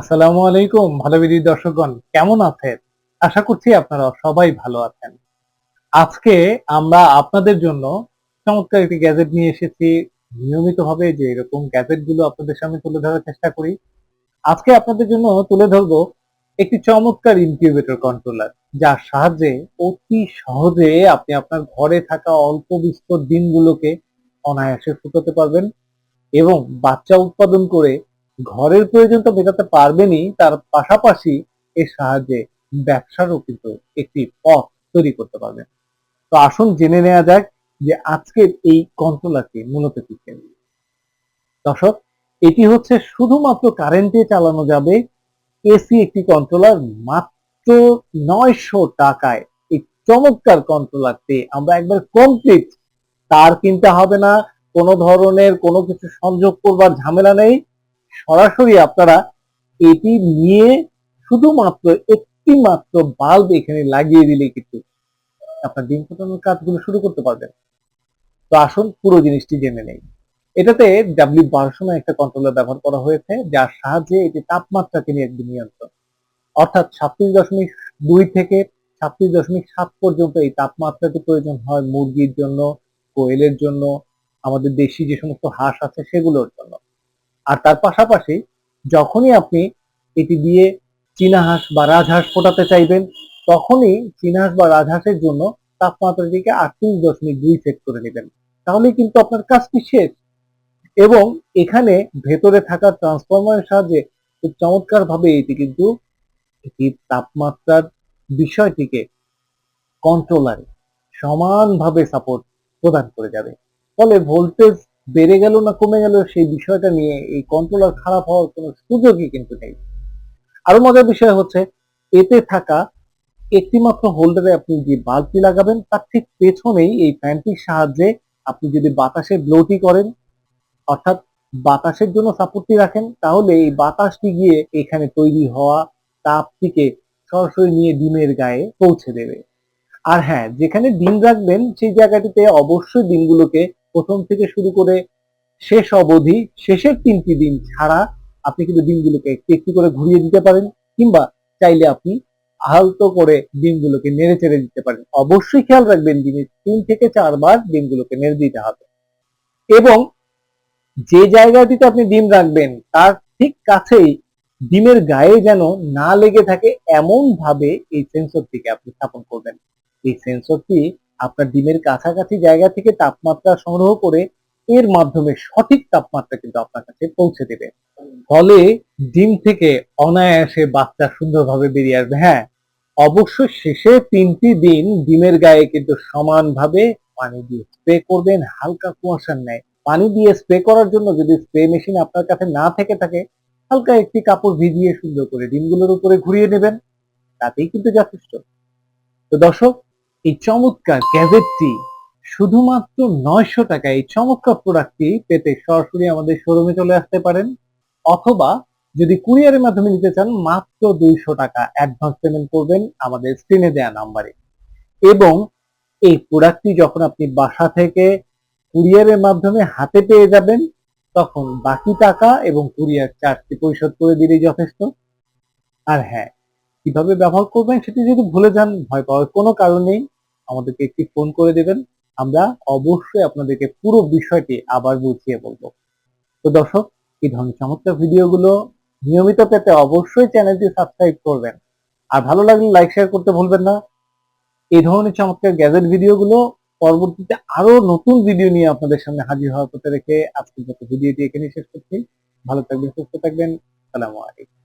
আসসালামু আলাইকুম ভালো বিধি দর্শকগণ, কেমন আছেন? আশা করছি আপনারা সবাই ভালো আছেন। আজকে আমরা আপনাদের জন্য চমৎকার একটি গ্যাজেট নিয়ে এসেছি। নিয়মিতভাবে যে এরকম গ্যাজেটগুলো আপনাদের সামনে তুলে ধরার চেষ্টা করি। আজকে আপনাদের জন্য তুলে ধরবো একটি চমৎকার ইনকিউবেটর কন্ট্রোলার যার সাহায্যে অতি সহজে আপনি আপনার ঘরে থাকা অল্প বিস্তর দিনগুলোকে অনায়াসে ফুটাতে পারবেন এবং বাচ্চা উৎপাদন করে ঘরের প্রয়োজন তো মেটাতে পারবেনই, তার পাশাপাশি এর সাহায্যে ব্যবসারও কিন্তু একটি পথ তৈরি করতে পারবেন। তো আসুন জেনে নেওয়া যাক যে আজকের এই কন্ট্রোলারটি মূলত কি দর্শক, এটি হচ্ছে শুধুমাত্র কারেন্টে চালানো যাবে এসি একটি কন্ট্রোলার মাত্র নয়শো টাকায়। এই চমৎকার কন্ট্রোলারটি আমরা একবার কমপ্লিট তার কিনতে হবে না, কোনো ধরনের কোনো কিছু সংযোগ করবার ঝামেলা নেই। সরাসরি আপনারা এটি নিয়ে শুধুমাত্র একটি মাত্র বাল্ব এখানে লাগিয়ে দিলে কিন্তু আপনার ডিম ফোটানোর কাজগুলো শুরু করতে পারবেন। তো আসুন পুরো জিনিসটি জেনে নেই। এটাতে ডাব্লিউ বারোশো একটা কন্ট্রোলার ব্যবহার করা হয়েছে, যার সাহায্যে এটি তাপমাত্রাকে নিয়ে একটি নিয়ন্ত্রণ। অর্থাৎ ছাব্বিশ দশমিক দুই থেকে ছাব্বিশ দশমিক সাত পর্যন্ত এই তাপমাত্রাটি প্রয়োজন হয় মুরগির জন্য, কোয়েলের জন্য, আমাদের দেশি যে সমস্ত হাঁস আছে সেগুলোর জন্য। আর তার পাশাপাশি যখনই আপনি এটি দিয়ে চীনা হাঁস বা রাজহাঁস ফোটাতে চাইবেন, তখনই চীনা হাঁস বা রাজহাঁসের জন্য তাপমাত্রাটিকে আটত্রিশ দশমিক দুই সেট করে নেবেন। তাহলে কিন্তু আপনার কাজটি শেষ। এবং এখানে ভেতরে থাকা ট্রান্সফরমারের সাহায্যে খুব চমৎকার ভাবে এটি কিন্তু এটি তাপমাত্রার বিষয়টিকে কন্ট্রোলারে সমানভাবে সাপোর্ট প্রদান করে যাবে। ফলে ভোল্টেজ বেড়ে গেল না কমে গেল সেই বিষয়টা নিয়ে এই কন্ট্রোলার খারাপ হওয়ার কোনো সুযোগই কিন্তু নেই। আরও মজার বিষয় হচ্ছে, এতে থাকা একটি মাত্র হোল্ডারে আপনি যে বাল্বটি লাগাবেন, তার ঠিক পেছনেই এই ফ্যানটির সাহায্যে আপনি যদি বাতাসে ব্লোটি করেন, অর্থাৎ বাতাসের জন্য সাপোর্টটি রাখেন, তাহলে এই বাতাসটি গিয়ে এখানে তৈরি হওয়া তাপটিকে সরাসরি নিয়ে ডিমের গায়ে পৌঁছে দেবে। আর হ্যাঁ যেখানে ডিম রাখবেন, সেই জায়গাটিতে অবশ্যই ডিমগুলোকে প্রথম থেকে শুরু করে শেষ অবধি, শেষের তিনটি দিন ছাড়া আপনি কিন্তু ডিমগুলোকে একটু একটু করে ঘুরিয়ে দিতে পারেন, কিংবা চাইলে আপনি আলতো করে ডিমগুলোকে নেড়ে চেড়ে দিতে পারেন। অবশ্যই খেয়াল রাখবেন দিনে তিন থেকে চারবার ডিমগুলোকে নেড়ে দিতে হবে। এবং যে জায়গাটিতে আপনি ডিম রাখবেন, তার ঠিক কাছেই ডিমের গায়ে যেন না লেগে থাকে এমন ভাবে এই সেন্সরটিকে আপনি স্থাপন করবেন। এই সেন্সরটি আপনার ডিমের কাছাকাছি জায়গা থেকে তাপমাত্রা সংগ্রহ করে এর মাধ্যমে সঠিক তাপমাত্রা কিন্তু আপনার কাছে পৌঁছে দেবে। ফলে ডিম থেকে অনায়াসে বাচ্চা সুন্দরভাবে বেরিয়ে আসবে। হ্যাঁ অবশ্য শেষে তিনটি দিন ডিমের গায়ে কিন্তু সমানভাবে পানি দিয়ে স্প্রে করবেন, হালকা কুয়াশার নেয় পানি দিয়ে স্প্রে করার জন্য যদি স্প্রে মেশিন আপনার কাছে না থেকে থাকে, হালকা একটি কাপড় ভিজিয়ে সুন্দর করে ডিমগুলোর উপরে ঘুরিয়ে নেবেন। তাতেই কিন্তু যথেষ্ট। তো দর্শক এই চমৎকার গ্যাজেটটি শুধুমাত্র নয়শো টাকা এই চমৎকার প্রোডাক্টটি পেতে সরাসরি আমাদের শোরুমে চলে আসতে পারেন। অথবা যদি কুরিয়ারের মাধ্যমে নিতে চান, মাত্র দুইশো টাকা অ্যাডভান্স পেমেন্ট করবেন আমাদের স্ক্রিনে দেওয়া নাম্বারে। এবং এই প্রোডাক্টটি যখন আপনি বাসা থেকে কুরিয়ারের মাধ্যমে হাতে পেয়ে যাবেন, তখন বাকি টাকা এবং কুরিয়ার চার্জটি পরিশোধ করে দিলেই যথেষ্ট। আর হ্যাঁ কীভাবে ব্যবহার করবেন সেটি যদি ভুলে যান, ভয় পাওয়ার কোনো কারণ নেই, আমাদেরকে একটি ফোন করে দেবেন। আমরা অবশ্যই আপনাদেরকে পুরো বিষয়টি আবার বুঝিয়ে বলব। তো দর্শক, এই ধরনের চমৎকার ভিডিওগুলো নিয়মিত পেতে অবশ্যই চ্যানেলটি সাবস্ক্রাইব করবেন। আর ভালো লাগলে লাইক, শেয়ার করতে ভুলবেন না। এই ধরনের চমৎকার গ্যাজেট ভিডিওগুলো পরবর্তীতে আরও নতুন ভিডিও নিয়ে আপনাদের সামনে হাজির হওয়ার কথা রেখে আজকের মতো ভিডিওটি এখানে শেষ করছি। ভালো থাকবেন, সুস্থ থাকবেন। সালামু আলাইকুম।